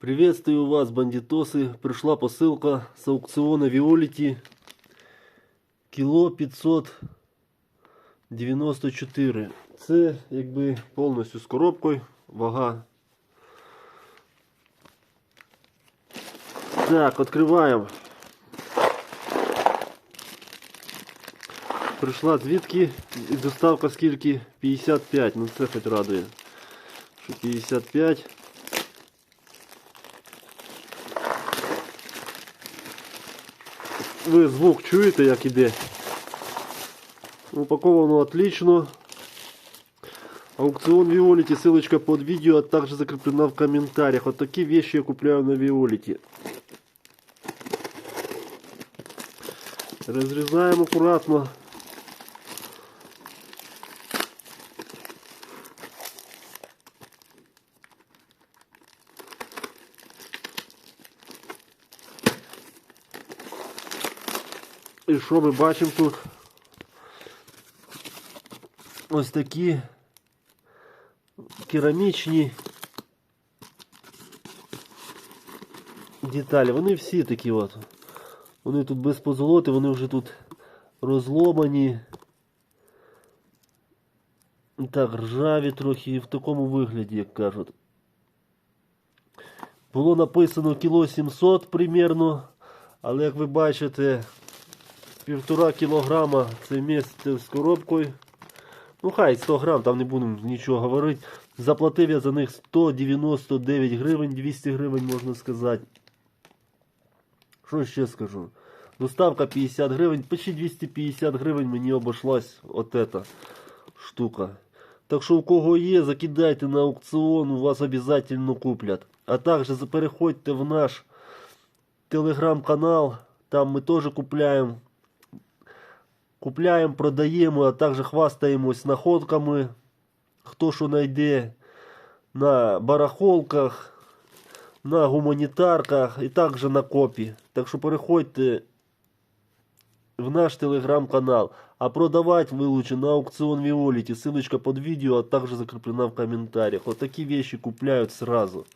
Приветствую вас, бандитосы. Пришла посылка с аукциона Виолити. Кіло 594. Це якби повністю з коробкою. Вага. Так, відкриваємо. Прийшла звідки і доставка скільки? 55. Ну це хоч радує. Що 55. Ви звук чуєте, як іде? Упаковано отлично. Аукцион Виолити, ссылочка под видео, а также закреплена в комментариях. Вот такие вещи я купляю на Виолити. Разрезаем аккуратно. І що ми бачимо тут? Ось такі керамічні деталі. Вони всі такі от. Вони тут без позолоти, вони вже тут розломані. Так, ржаві трохи в такому вигляді, як кажуть. Було написано кіло 700 примерно, але як ви бачите, півтора кілограма це місце з коробкою. Ну хай 100 грам, там не будемо нічого говорити. Заплатив я за них 199 гривень, 200 гривень можна сказати. Що ще скажу? Доставка 50 гривень, почти 250 гривень мені обошлась от эта штука. Так що у кого є, закидайте на аукціон, у вас обязательно куплять. А також переходьте в наш телеграм-канал, там ми теж купляємо. Купляємо, продаємо, а також хвастаємось находками. Хто що знайде на барахолках, на гуманітарках і також на копі. Так що переходьте в наш телеграм-канал. А продавать вы лучше на аукцион Виолити. Ссылочка под видео, а также закреплена в комментариях. Вот такие вещи купляют сразу.